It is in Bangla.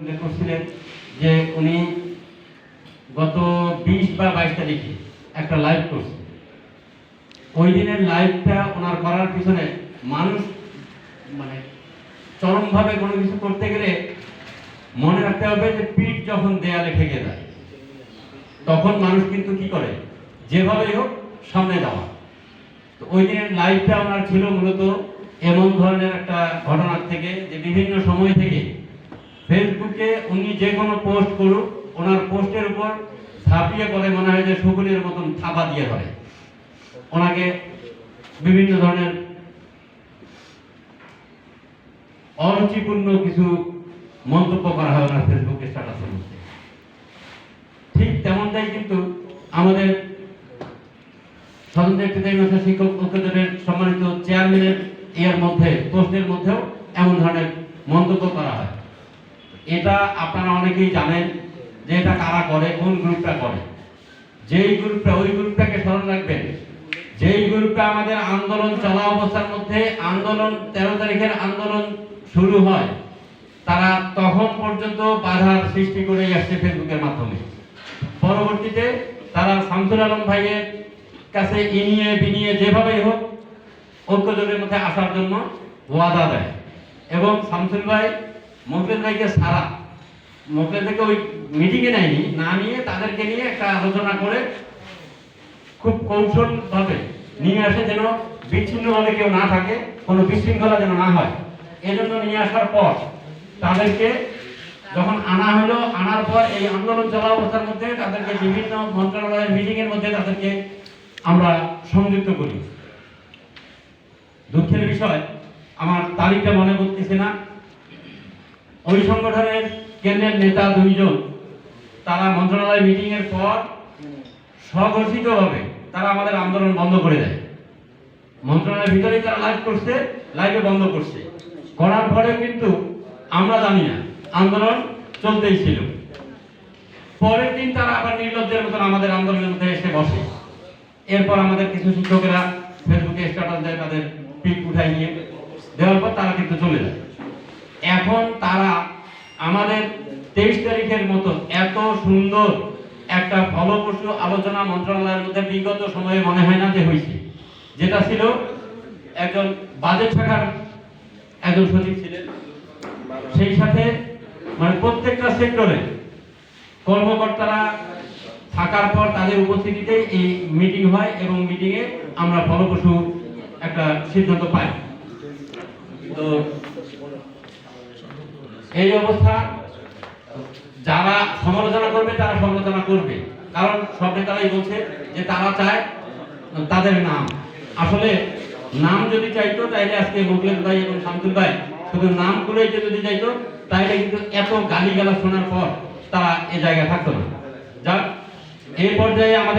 উল্লেখ করছিলেন যে উনি গত বিশ বা বাইশ তারিখে একটা লাইভ করছে ওই দিনের লাইভটা ওনার করার পিছনে মানুষ মানে চরমভাবে কোনো কিছু করতে গেলে মনে রাখতে হবে যে পিঠ যখন দেয়ালে ঠেকে যায়, তখন মানুষ কিন্তু কি করে? যেভাবেই হোক সামনে যাওয়া। তো ওই দিনের লাইভটা ওনার ছিল মূলত এমন ধরনের একটা ঘটনার থেকে যে বিভিন্ন সময় থেকে ফেসবুকে উনি যে কোনো পোস্ট করুক, ওনার পোস্টের উপর ঝাঁপিয়ে পড়ে মনে হয় যে শকুনের মতন থাপা দিয়ে ধরে। ওনাকে বিভিন্ন ধরনের অরুচিপূর্ণ কিছু মন্তব্য করা হয় ওনার ফেসবুক স্ট্যাটাসের মধ্যে। ঠিক তেমনটাই কিন্তু আমাদের স্বতন্ত্র একটি শিক্ষক ঐক্যজোটের সম্মানিত চেয়ারম্যানের এর মধ্যে পোস্টের মধ্যেও এমন ধরনের মন্তব্য করা হয়। এটা আপনারা অনেকেই জানেন যে এটা কারা করে, কোন গ্রুপটা করে। যেই গ্রুপটা, ওই গ্রুপটাকে স্মরণ রাখবেন। যেই গ্রুপটা আমাদের আন্দোলন চলা অবস্থার মধ্যে আন্দোলন, তেরো তারিখের আন্দোলন শুরু হয়, তারা তখন পর্যন্ত বাধার সৃষ্টি করে আসছে ফেসবুকের মাধ্যমে। পরবর্তীতে তারা শামসুল আলম ভাইয়ের কাছে ইনিয়ে বিনিয়ে যেভাবেই হোক ঐক্যজোটের মধ্যে আসার জন্য ওয়াদা দেয়। এবং শামসুল ভাই মোকলেদ ভাইকে সারা। মোকলেদ ভাইকে ওই মিটিংয়ে নেয়নি, না নিয়ে তাদেরকে নিয়ে একটা আলোচনা করে খুব কৌশলভাবে নিয়ে আসে যেন বিচ্ছিন্নভাবে কেউ না থাকে, কোনো বিশৃঙ্খলা যেন না হয়। এজন্য নিয়ে আসার পর তাদেরকে যখন আনা হলো, আনার পর এই আন্দোলন চলা অবস্থার মধ্যে তাদেরকে বিভিন্ন মন্ত্রণালয়ের মিটিং এর মধ্যে তাদেরকে আমরা সংযুক্ত করি। দুঃখের বিষয়, আমার তারিখটা মনে করতেছে না। ওই সংগঠনের কেন্দ্রের নেতা দুইজন। তারা মন্ত্রণালয় মিটিং এর পর স্বঘোষিতভাবে তারা আমাদের আন্দোলন বন্ধ করে দেয়। মন্ত্রণালয়ের ভিতরেই তারা লাইভ করছে লাইভে বন্ধ করছে। করার পরে কিন্তু আমরা জানি না, আন্দোলন চলতেই ছিল। পরের দিন তারা আবার নির্লজ্জের মতন আমাদের আন্দোলনের মধ্যে এসে বসে। এরপর আমাদের কিছু শিক্ষকেরা ফেসবুকে স্ট্যাটাস দেয়, তাদের পিক উঠাই নিয়ে। দেওয়ার পর তারা কিন্তু চলে যায়। এখন তারা আমাদের তেইশ তারিখের মতো এত সুন্দর একটা ফলপ্রসূ আলোচনা মন্ত্রণালয়ের মধ্যে বিগত সময়ে মনে হয় না যে হয়েছে। যেটা ছিল একজন বাজেট শাখার একজন সচিব ছিলেন। সেই সাথে মানে প্রত্যেকটা সেক্টরে কর্মকর্তারা থাকার পর তাদের উপস্থিতিতে এই মিটিং হয় এবং মিটিংয়ে আমরা ফলপ্রসূ একটা সিদ্ধান্ত পাই। তো এই অবস্থা যারা সমালোচনা করবে, তারা সমালোচনা করবে। কারণ সব নেতারাই বলছে যে তারা চায় তাদের নাম। আসলে নাম যদি চাইতো, তাইলে আজকে মুগলেন ভাই এবং শামসুল ভাই শুধু নাম করে যদি চাইতো, তাইলে কিন্তু এত গালি গালা শোনার পর তারা এ জায়গায় থাকতো না। যাক, এই পর্যায়ে আমাদের